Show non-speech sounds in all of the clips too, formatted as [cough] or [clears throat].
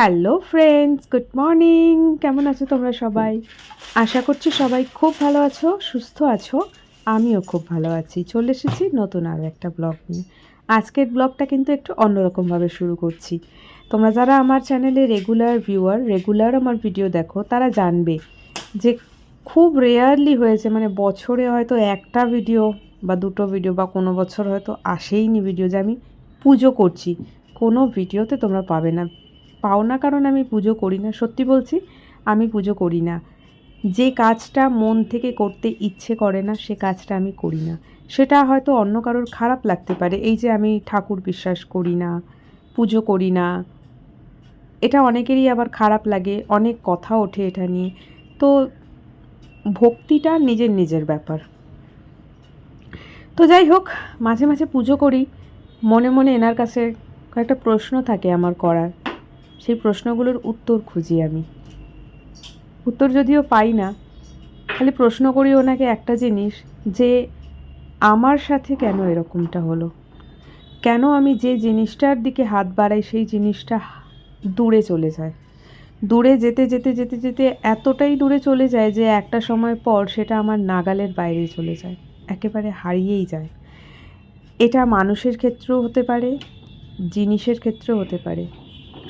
Hello friends good morning কেমন আছো তোমরা সবাই? আশা করছি সবাই খুব ভালো আছো, সুস্থ আছো। আমিও খুব ভালো আছি। চলে এসেছি নতুন আরও একটা ব্লগ নিয়ে। আজকের ব্লগটা কিন্তু একটু অন্যরকমভাবে শুরু করছি। তোমরা যারা আমার চ্যানেলে রেগুলার ভিউয়ার রেগুলার আমার ভিডিও দেখো, তারা জানবে যে খুব রেয়ারলি হয়েছে মানে বছরে হয়তো একটা ভিডিও বা দুটো ভিডিও বা কোনো বছর হয়তো আসেইনি ভিডিও যে আমি পুজো করছি। কোনো ভিডিওতে তোমরা পাবে না। পাও না কারণ আমি পুজো করি না, সত্যি বলছি, আমি পুজো করি না। যে কাজটা মন থেকে করতে ইচ্ছে করে না, সে কাজটা আমি করি না। সেটা হয়তো অন্য কারোর খারাপ লাগতে পারে, এই যে আমি ঠাকুর বিশ্বাস করি না, পুজো করি না, এটা অনেকেরই আবার খারাপ লাগে, অনেক কথা ওঠে এটা নিয়ে। তো ভক্তিটা নিজের নিজের ব্যাপার। তো যাই হোক, মাঝে মাঝে পুজো করি, মনে মনে এনার কাছে কয়েকটা প্রশ্ন থাকে আমার করার। সেই প্রশ্নগুলোর উত্তর খুঁজি আমি। উত্তর যদিও পাই না, খালি প্রশ্ন করি ওনাকে একটা জিনিস, যে আমার সাথে কেন এরকমটা হলো? কেন আমি যে জিনিসটার দিকে হাত বাড়াই, সেই জিনিসটা দূরে চলে যায়? দূরে যেতে যেতে যেতে যেতে এতটাই দূরে চলে যায় যে একটা সময় পর সেটা আমার নাগালের বাইরে চলে যায়, একেবারে হারিয়েই যায়। এটা মানুষের ক্ষেত্রেও হতে পারে, জিনিসের ক্ষেত্রেও হতে পারে।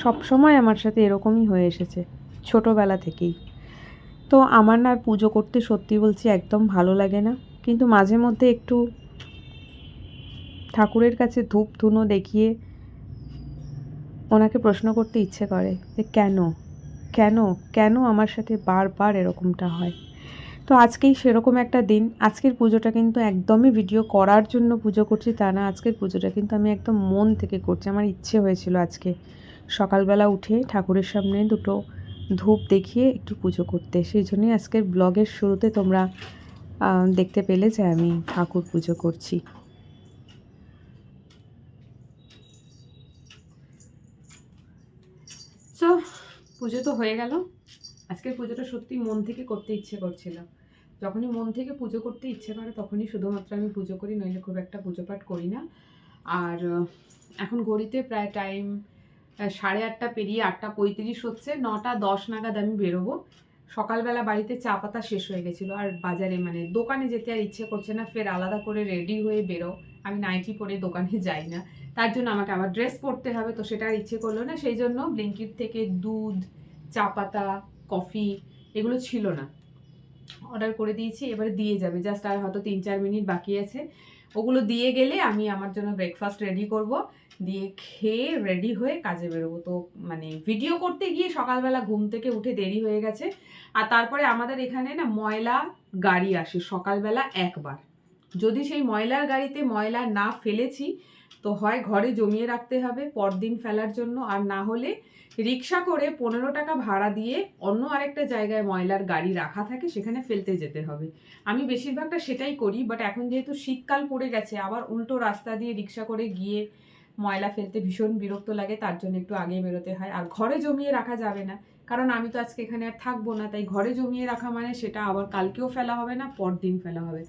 সব সময় আমার সাথে এরকমই হয়ে এসেছে, ছোটোবেলা থেকেই। তো আমার না আর পুজো করতে সত্যি বলছি একদম ভালো লাগে না, কিন্তু মাঝে মধ্যে একটু ঠাকুরের কাছে ধূপ ধুনো দেখিয়ে ওনাকে প্রশ্ন করতে ইচ্ছে করে যে কেন কেন কেন আমার সাথে বারবার এরকমটা হয়? তো আজকেই সেরকম একটা দিন, আজকের পুজোটা কিন্তু একদমই ভিডিও করার জন্য পুজো করছি তা না, আজকের পুজোটা কিন্তু আমি একদম মন থেকে করছি, আমার ইচ্ছে হয়েছিল আজকে। সকালবেলা উঠে ঠাকুরের সামনে দুটো ধূপ দেখিয়ে একটু পুজো করতে। সেই জন্যই আজকের ব্লগের শুরুতে তোমরা দেখতে পেলে যে আমি ঠাকুর পুজো করছি। তো পুজো তো হয়ে গেল। আজকের পুজোটা সত্যি মন থেকে করতে ইচ্ছে করছিল। যখনই মন থেকে পুজো করতে ইচ্ছে করে, তখনই শুধুমাত্র আমি পুজো করি, নইলে খুব একটা পুজো পাঠ করি না। আর, এখন ঘড়িতে প্রায় টাইম সাড়ে আটটা পেরিয়ে আটটা পঁয়ত্রিশ হচ্ছে, নটা দশ নাগাদ আমি বেরোবো। সকালবেলা বাড়িতে চা পাতা শেষ হয়ে গেছিল, আর বাজারে মানে দোকানে যেতে আর ইচ্ছে করছে না, ফের আলাদা করে রেডি হয়ে বেরো। আমি নাইটি পরে দোকানে যাই না। তার জন্য আমাকে আবার ড্রেস পরতে হবে, তো সেটা আর ইচ্ছে করল না, সেই জন্য ব্লিঙ্কিট থেকে দুধ, চা পাতা, কফি এগুলো ছিল না। অর্ডার করে দিয়েছি, এবারে দিয়ে যাবে, জাস্ট আর হয়তো তিন চার মিনিট বাকি আছে। ওগুলো দিয়ে গেলে আমি আমার জন্য ব্রেকফাস্ট রেডি করব। দিয়ে খেয়ে রেডি হয়ে কাজে বেরোবো। তো মানে ভিডিও করতে গিয়ে সকালবেলা ঘুম থেকে উঠে দেরি হয়ে গেছে। আর তারপরে আমাদের এখানে না ময়লা গাড়ি আসে সকালবেলা একবার। যদি সেই ময়লার গাড়িতে ময়লা না ফেলেছি তো হয় ঘরে জমিয়ে রাখতে হবে পরদিন ফেলার জন্য, আর না হলে রিক্সা করে পনেরো টাকা ভাড়া দিয়ে অন্য আরেকটা জায়গায় ময়লার গাড়ি রাখা থাকে, সেখানে ফেলতে যেতে হবে। আমি বেশিরভাগটা সেটাই করি বাট এখন যেহেতু শীতকাল পড়ে গেছে, আবার উল্টো রাস্তা দিয়ে রিক্সা করে গিয়ে ময়লা ফেলতে ভীষণ বিরক্ত লাগে, তার জন্য একটু আগে বেরোতে হয়। আর ঘরে জমিয়ে রাখা যাবে না, কারণ আমি তো আজকে এখানে আর থাকব না, তাই ঘরে জমিয়ে রাখা মানে সেটা আবার কালকেও ফেলা হবে না, পরদিন ফেলা হবে।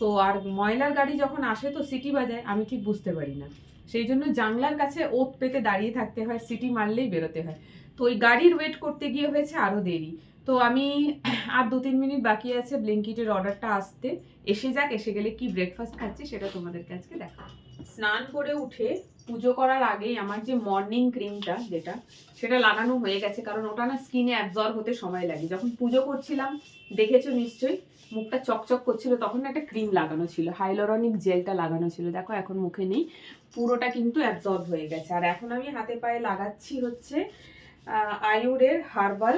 সো আর ময়লার গাড়ি যখন আসে তো সিটি বাজায়, আমি ঠিক বুঝতে পারি না। সেই জন্য জানলার কাছে ওত পেতে দাঁড়িয়ে থাকতে হয়, সিটি মারলেই বেরোতে হয়। তো ওই গাড়ির ওয়েট করতে গিয়ে হয়েছে আরও দেরি। তো আমি [clears throat] আর দু তিন মিনিট বাকি আছে, ব্লিঙ্কিটের অর্ডারটা আসতে। এসে যাক, এসে গেলে কি ব্রেকফাস্ট খাচ্ছি সেটা তোমাদেরকে আজকে দেখা স্নান করে উঠে পুজো করার আগেই আমার যে মর্নিং ক্রিমটা যেটা, সেটা লাগানো হয়ে গেছে। কারণ ওটা না স্কিনে অ্যাবজর্ব হতে সময় লাগে। যখন পুজো করছিলাম, দেখেছ নিশ্চয়ই মুখটা চকচক করছিল, তখন একটা ক্রিম লাগানো ছিল হাইলোরনিক জেলটা লাগানো ছিল। দেখো, এখন মুখে নেই, পুরোটা কিন্তু অ্যাবজর্ব হয়ে গেছে। আর এখন আমি হাতে পায়ে লাগাচ্ছি হচ্ছে আয়ুরের হার্বাল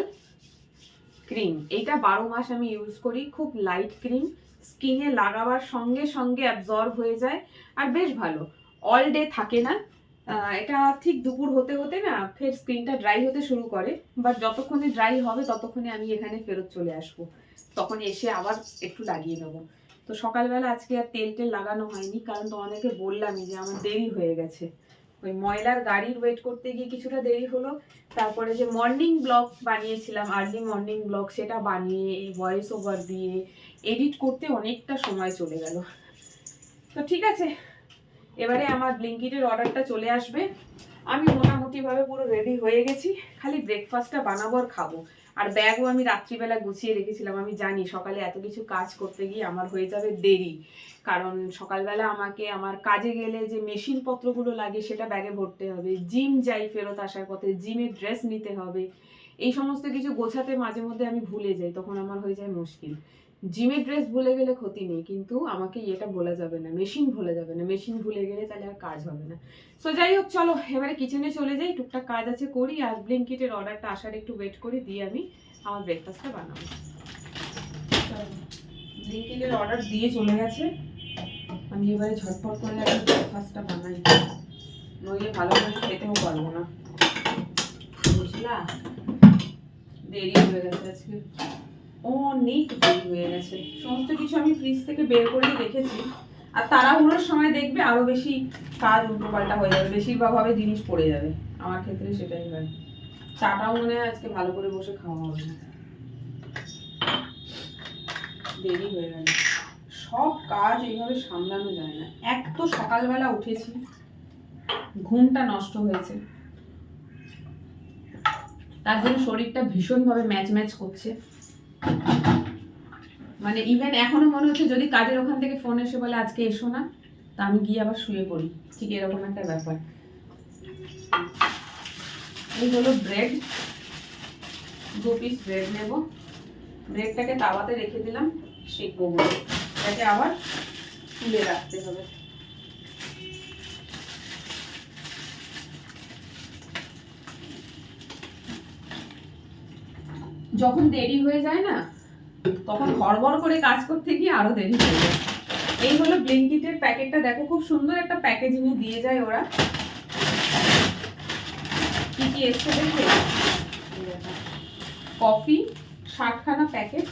ক্রিম এইটা বারো মাস আমি ইউজ করি, খুব লাইট ক্রিম স্কিনে লাগাবার সঙ্গে সঙ্গে অ্যাবজর্ব হয়ে যায়। আর বেশ ভালো অল ডে থাকে না। এটা ঠিক দুপুর হতে হতে না, ফের স্কিনটা ড্রাই হতে শুরু করে। বাট যতক্ষণে ড্রাই হবে, ততক্ষণে আমি এখানে ফেরত চলে আসব। তখন এসে আবার একটু লাগিয়ে নেব তো সকালবেলা আজকে আর তেল টেল লাগানো হয়নি, কারণ তোমাদেরকে বললামই যে আমার দেরি হয়ে গেছে। ওই ময়লার গাড়ির ওয়েট করতে গিয়ে কিছুটা দেরি হলো, তারপরে যে মর্নিং ব্লগ বানিয়েছিলাম আর্লি মর্নিং ব্লগ সেটা বানিয়ে ভয়েস ওভার দিয়ে এডিট করতে অনেকটা সময় চলে গেল। তো ঠিক আছে, এবারে আমার ব্লিঙ্কিটের অর্ডারটা চলে আসবে। আমি মোটামুটিভাবে পুরো রেডি হয়ে গেছি। খালি ব্রেকফাস্টটা বানাবো আর খাব। আর ব্যাগও আমি রাত্রিবেলা গুছিয়ে রেখেছিলাম। আমি জানি সকালে এত কিছু কাজ করতে গিয়ে আমার হয়ে যাবে দেরি। কারণ সকালবেলা আমাকে আমার কাজে গেলে যে মেশিন পত্রগুলো লাগে সেটা ব্যাগে ভরতে হবে। জিম যাই ফেরত আসার পথে জিমের ড্রেস নিতে হবে। এই সমস্ত কিছু গোছাতে মাঝে মধ্যে আমি ভুলে যাই। তখন আমার হয়ে যায় মুশকিল। জিমের ড্রেস ভুলে গেলে ক্ষতি নেই, কিন্তু আমাকে এটা বলা যাবে না, মেশিন ভুলে যাবে না, মেশিন ভুলে গেলে তাহলে আর কাজ হবে না। সো যাই হোক, চলো, এবারে কিচেনে চলে যাই, টুকটাক কাজ আছে, করি, আর ব্লিঙ্কিটের অর্ডারটা আসার একটু ওয়েট করি, দিয়ে আমি আমার ব্রেকফাস্টটা বানাবো। ব্লিঙ্কিটের অর্ডার দিয়ে চলে গেছে। আমি এবারে ঝটপট করে আমি ব্রেকফাস্টটা বানাই। নইলে ভালো করে খেতেও পারব না। বুঝলা? দেরি হয়ে গেছে আজকে। অনেক দেরি হয়ে গেছে। সমস্ত কিছু আমি ফ্রিজ থেকে বের করে রেখেছি। আর তাড়াহুড়োর সময় দেখবে আরও বেশি কাজ উল্টোপাল্টা হয়ে যাবে, বেশিরভাগভাবে জিনিস পড়ে যাবে। আমার ক্ষেত্রে সেটাই হয়। চাটাও মনে হয় আজকে ভালো করে বসে খাওয়া হবে না। দেরি হয়ে গেল। সব কাজ এইভাবে সামলানো যায় না। এক তো সকালবেলা উঠেছি। ঘুমটা নষ্ট হয়েছে। তার জন্য শরীরটা ভীষণভাবে ম্যাচ ম্যাচ করছে। মানে ইভেন এখনও মনে হচ্ছে যদি কাজের ওখান থেকে ফোন এসে বলে আজকে এসো না, তা আমি গিয়ে আবার শুয়ে পড়ি। ঠিক এরকম একটা ব্যাপার। এই হলো ব্রেড দু পিস ব্রেড নেব। ব্রেডটাকে তাওয়াতে রেখে দিলাম, সেঁকবো বলে। এটাকে আবার তুলে রাখতে হবে। যখন দেরি হয়ে যায় না, তখন হড়বড় করে কাজ করতে গিয়ে আরও দেরি হয়ে যায়। এই হলো ব্লিঙ্কিটের প্যাকেটটা। দেখো খুব সুন্দর একটা প্যাকেজিং দিয়ে যায় ওরা। কি কি এসছে দেখে? কফি ষাটখানা প্যাকেট।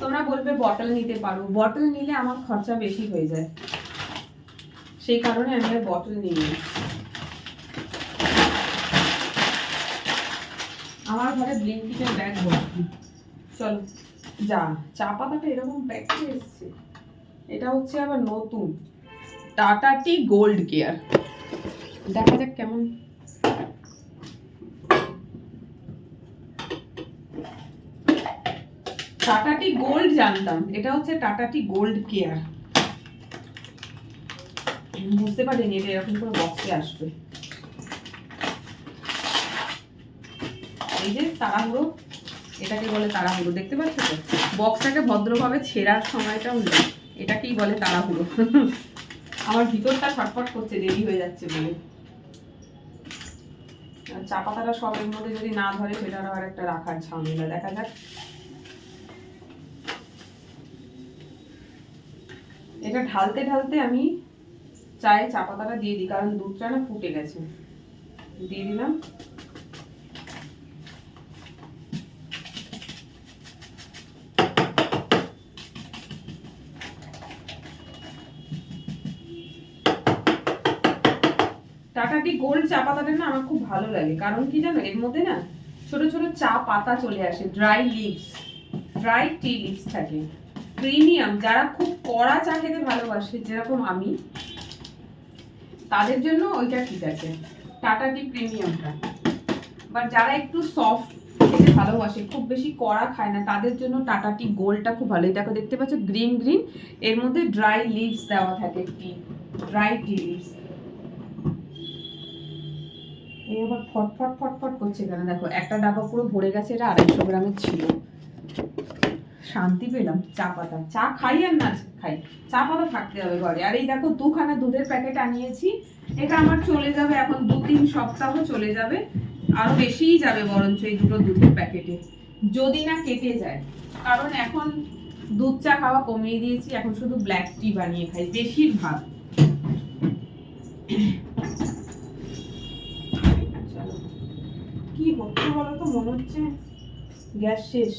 তোমরা বলবে বটল নিতে পারো। বটল নিলে আমার খরচা বেশি হয়ে যায়। সেই কারণে আমি বটল নিই আমার ঘরে ব্লিঙ্কিটের ব্যাগ ভর্তি চলো, যা। চা পাতাটা এরকম প্যাকেটে এসছে। এটা হচ্ছে আবার নতুন। টাটা টি গোল্ড কেয়ার দেখা যাক কেমন। টাটা টি গোল্ড জানতাম। এটা হচ্ছে টাটা টি গোল্ড কেয়ার বুঝতে পারিনি এটা এরকম করে বক্সে আসবে। এই যে তাড়াহুড়ো, এটাকে বলে তাড়াহুড়ো, দেখতে পাচ্ছ তো? বক্সটাকে ভদ্রভাবে ছেঁড়ার সময়টাও নেই এটাকেই বলে তাড়াহুড়ো। আমার ভিতরটা ছটফট করছে, দেরি হয়ে যাচ্ছে বলে। চা পাতাটা সবের মধ্যে যদি না ধরে সেটারও আর একটা রাখার ঝামেলা, দেখা যাক। এটা ঢালতে ঢালতে আমি চায়ে চা পাতাটা দিয়ে দিই, কারণ দুধটা না ফুটে গেছে। দিয়ে দিলাম। টাটা টি গোল্ড চা পাতাটা না আমার খুব ভালো লাগে। কারণ কি জানো? এর মধ্যে না ছোট ছোট চা পাতা চলে আসে dry leaves dry tea leaves থাকে। প্রিমিয়াম যারা খুব কড়া চা খেতে ভালোবাসে, যেরকম আমি, তাদের জন্য ওইটা ঠিক আছে। Tata T. প্রিমিয়ামটা বাট যারা একটু সফট খেতে ভালোবাসে, খুব বেশি কড়া খায় না, তাদের জন্য টাটা টি গোলটা খুব ভালো। দেখো, দেখতে পাচ্ছ গ্রিন গ্রিন এর মধ্যে ড্রাই লিভস দেওয়া থাকে টি ড্রাই টি লিভস এই আবার ফটফট ফটফট করছে কেন? দেখো, একটা ডাবা পুরো ভরে গেছে, এটা আড়াইশো গ্রামের ছিল। শান্তি পেলাম, চা পাতা। চা খাই আর না খাই। চা পাতা থাকতে হবে ঘরে। আর এই দেখো, দুখানা দুধের প্যাকেট আনিয়েছি। এটা আমার চলে যাবে এখন দু তিন সপ্তাহ চলে যাবে। আরও বেশিই যাবে বরঞ্চ এই দুটো দুধের প্যাকেটে। যদি না কেটে যায়। কারণ এখন দুধ চা খাওয়া কমিয়ে দিয়েছি। এখন শুধু ব্ল্যাক টি বানিয়ে খাই, বেশিরভাগ চলো। কি হচ্ছে বলো তো মনে হচ্ছে গ্যাস শেষ।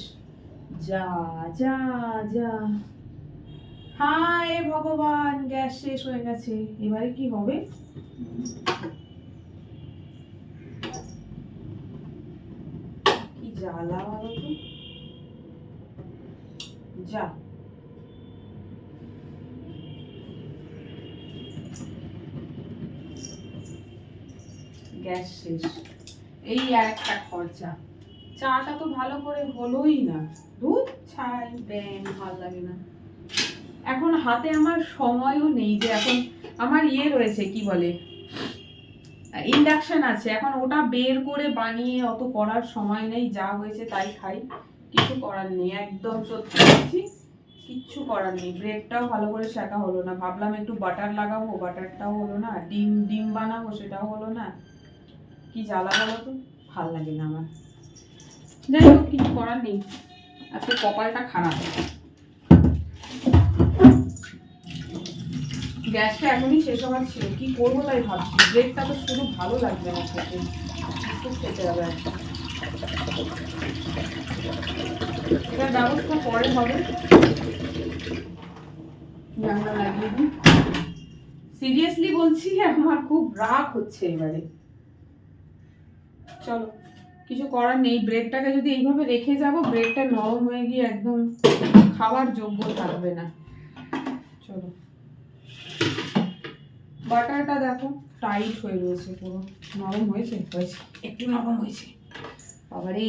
যা যা যা। হায় ভগবান, গ্যাস শেষ হয়ে গেছে। এবারে কি হবে? কি জ্বালা বলো যা। গ্যাস শেষ। এই একটা খরচা। চাটা তো ভালো করে হলোই না। দুধ, ছাই ব্যাং ভালো লাগে না। এখন হাতে আমার সময়ও নেই যে এখন আমার ইয়ে রয়েছে, কি বলে? ইন্ডাকশন আছে। এখন ওটা বের করে বানিয়ে অত করার সময় নেই, যা হয়েছে তাই খাই। কিছু করার নেই, একদম সত্যি বলছি। কিচ্ছু করার নেই। ব্রেডটাও ভালো করে শেখা হলো না। ভাবলাম একটু বাটার লাগাবো, বাটারটাও হলো না। ডিম ডিম বানাবো, সেটাও হলো না। কি জ্বালা বলো তো? ভালো লাগে না আমার। যাই হোক, কিছু করার নেই। আজকে কপালটা খারাপ। গ্যাসটা এখনই শেষ হওয়ার ছিল। কি করব তাই ভাবছি। ব্রেডটা তো শুধু ভালো লাগবে না খেতে। খুব খেতে হবে এটার ব্যবস্থা পরে হবে। জানলা লাগিয়ে দিই। সিরিয়াসলি বলছি, আমার খুব রাগ হচ্ছে এবারে। চলো কিছু করার নেই। ব্রেডটাকে যদি এইভাবে রেখে যাব ব্রেডটা নরম হয়ে গিয়ে একদম খাওয়ার যোগ্য থাকবে না। চলো। বাটারটা দেখো টাইট হয়ে রয়েছে পুরো। নরম হয়েছে? হয়েছে। একটু নরম হয়েছে। বাবারে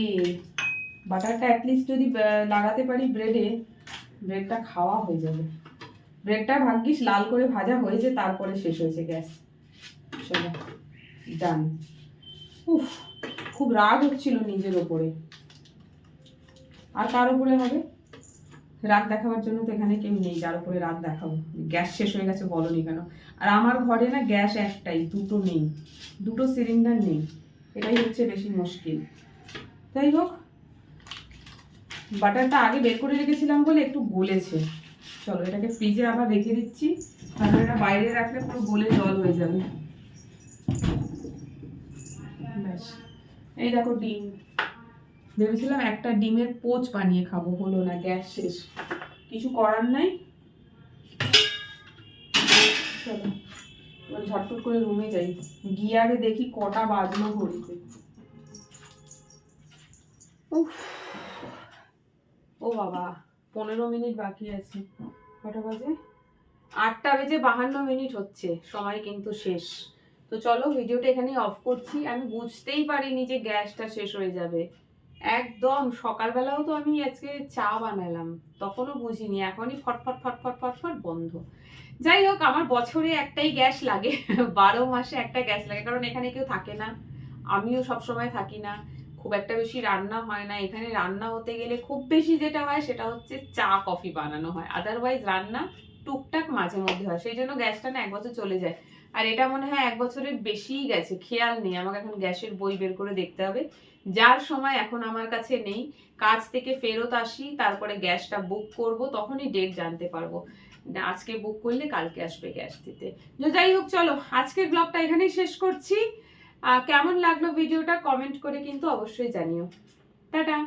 বাটারটা অ্যাটলিস্ট যদি লাগাতে পারি ব্রেডে ব্রেডটা খাওয়া হয়ে যাবে। ব্রেডটা ভাগ্যিস লাল করে ভাজা হয়েছে তারপরে শেষ হয়েছে গ্যাস। চলো ডান উফ। খুব রাগ হচ্ছিল নিজের ওপরে। আর কার উপরে হবে? রাগ দেখাবার জন্য তো এখানে কেউ নেই, যার উপরে রাগ দেখাবো। গ্যাস শেষ হয়ে গেছে, বলনি কেন? আর আমার ঘরে না গ্যাস একটাই, দুটো নেই, দুটো সিলিন্ডার নেই। এটাই হচ্ছে বেশি মুশকিল। যাই হোক, বাটারটা আগে বের করে রেখেছিলাম বলে একটু গলেছে। চলো, এটাকে ফ্রিজে আবার রেখে দিচ্ছি। কারণ এটা বাইরে রাখলে পুরো গলে জল হয়ে যাবে। ব্যাস। এই দেখো ডিম। ভেবেছিলাম একটা ডিমের পোচ বানিয়ে খাব হলো না গ্যাস শেষ। কিছু করার নাই? চলো এবার ঝটপট করে রুমে যাই। গিয়ে আগে দেখি কটা বাজলো ঘড়িতে। উফ। ও বাবা পনেরো মিনিট বাকি আছে। কটা বাজে? আটটা বেজে বাহান্ন মিনিট হচ্ছে সময় কিন্তু শেষ। তো চলো ভিডিওটা এখানেই অফ করছি। আমি বুঝতেই পারিনি যে গ্যাসটা শেষ হয়ে যাবে। একদম সকালবেলাও তো আমি আজকে চা বানালাম, তখনও বুঝিনি, এখনই ফটফট ফটফট ফটফট বন্ধ। যাই হোক, আমার বছরে একটাই গ্যাস লাগে, [laughs] বারো মাসে একটা গ্যাস লাগে, কারণ এখানে কেউ থাকে না। আমিও সব সময় থাকি না, খুব একটা বেশি রান্না হয় না। এখানে রান্না হতে গেলে খুব বেশি যেটা হয় সেটা হচ্ছে চা, কফি বানানো হয়। আদারওয়াইজ রান্না টুকটাক মাঝে মধ্যে হয়, সেই জন্য গ্যাসটা না এক বছর চলে যায়। আর এটা মনে হয় এক বছরের বেশিই গেছে, খেয়াল নেই, আমাকে এখন গ্যাসের বই বের করে দেখতে হবে। যার সময় এখন আমার কাছে নেই, কাজ থেকে ফেরত আসি, তারপরে গ্যাসটা বুক করব, তখনই ডেট জানতে পারব। আজকে বুক করলে কালকে আসবে গ্যাস দিতে। যাই হোক, চলো, আজকের ব্লগটা এখানেই শেষ করছি। কেমন লাগল ভিডিওটা কমেন্ট করে কিন্তু অবশ্যই জানিও। টাটা!